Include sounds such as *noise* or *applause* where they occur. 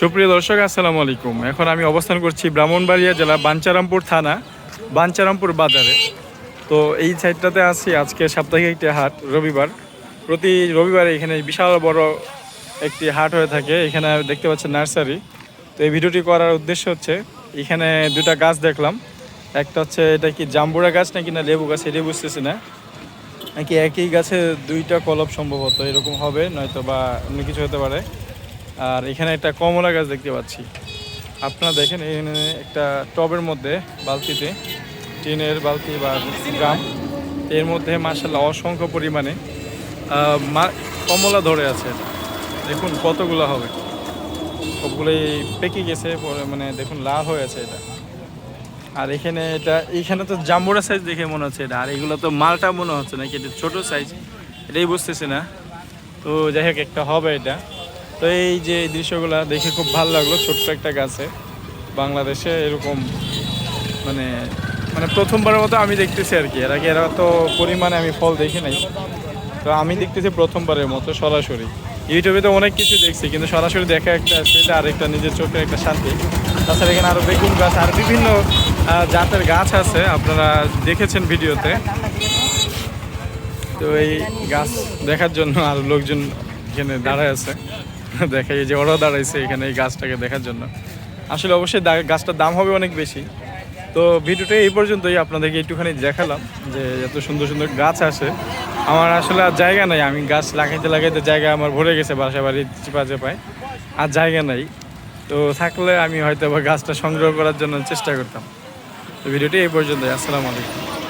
সুপ্রিয় দর্শক, আসসালামু আলাইকুম। এখন আমি অবস্থান করছি ব্রাহ্মণবাড়িয়া জেলা বাঞ্চারামপুর থানা, বাঞ্চারামপুর বাজারে। তো এই সাইডটাতে আছি আজকে সাপ্তাহিক একটি হাট, রবিবার। প্রতি রবিবারে এখানে বিশাল বড় একটি হাট হয়ে থাকে, এখানে দেখতে পাচ্ছেন নার্সারি। তো এই ভিডিওটি করার উদ্দেশ্য হচ্ছে, এখানে দুটা গাছ দেখলাম। একটা হচ্ছে, এটা কি জাম্বুরা গাছ নাকি না লেবু গাছ, এটাই বুঝতেছি না। নাকি একই গাছে দুইটা কলব সম্ভবত, এরকম হবে নয়তো বা অন্য কিছু হতে পারে। আর এখানে একটা কমলা গাছ দেখতে পাচ্ছি। আপনারা দেখেন, এখানে একটা টবের মধ্যে, বালতিতে, টিনের বালতি বা ড্রাম এর মধ্যে মাসাল্লাহ অসংখ্য পরিমাণে কমলা ধরে আছে। দেখুন কতগুলো হবে। সবগুলোই পেকে গেছে, পরে মানে দেখুন লাল হয়ে আছে এটা। আর এখানে এটা, এখানে তো জাম্বুরা সাইজ দেখে মনে হচ্ছে এটা। আর এগুলো তো মালটা মনে হচ্ছে নাকি, এটা ছোট সাইজ এটাই বুঝতেছি না। তো যাই হোক, একটা হবে এটা। তো এই যে এই দৃশ্যগুলো দেখে খুব ভালো লাগল, ছোট্ট একটা গাছে। বাংলাদেশে এরকম মানে মানে প্রথমবারের মতো আমি দেখতেছি আর কি। এর আগে এরা তো পরিমাণে আমি ফল দেখি নাই। তো আমি দেখতেছি প্রথমবারের মতো সরাসরি। ইউটিউবে তো অনেক কিছু দেখছি, কিন্তু সরাসরি দেখা একটা সেটা আরেকটা নিজের চোখের একটা শান্তি। তাছাড়া এখানে আরও বেগুন গাছ আর বিভিন্ন জাতের গাছ আছে, আপনারা দেখেছেন ভিডিওতে। তো এই গাছ দেখার জন্য আর লোকজন এখানে দাঁড়ায় আছে। *laughs* দেখা যে ওরাও দাঁড়াইছে এখানে এই গাছটাকে দেখার জন্য। আসলে অবশ্যই গাছটার দাম হবে অনেক বেশি। তো ভিডিওটা এই পর্যন্তই আপনাদেরকে একটুখানি দেখালাম যে এত সুন্দর সুন্দর গাছ আছে। আমার আসলে আর জায়গা নাই। আমি গাছ লাগাইতে লাগাইতে জায়গা আমার ভরে গেছে বাসা বাড়ি চিপা চেপায়। আর জায়গা নাই। তো থাকলে আমি হয়তো বা গাছটা সংগ্রহ করার জন্য চেষ্টা করতাম। তো ভিডিওটি এই পর্যন্তই। আসসালামু আলাইকুম।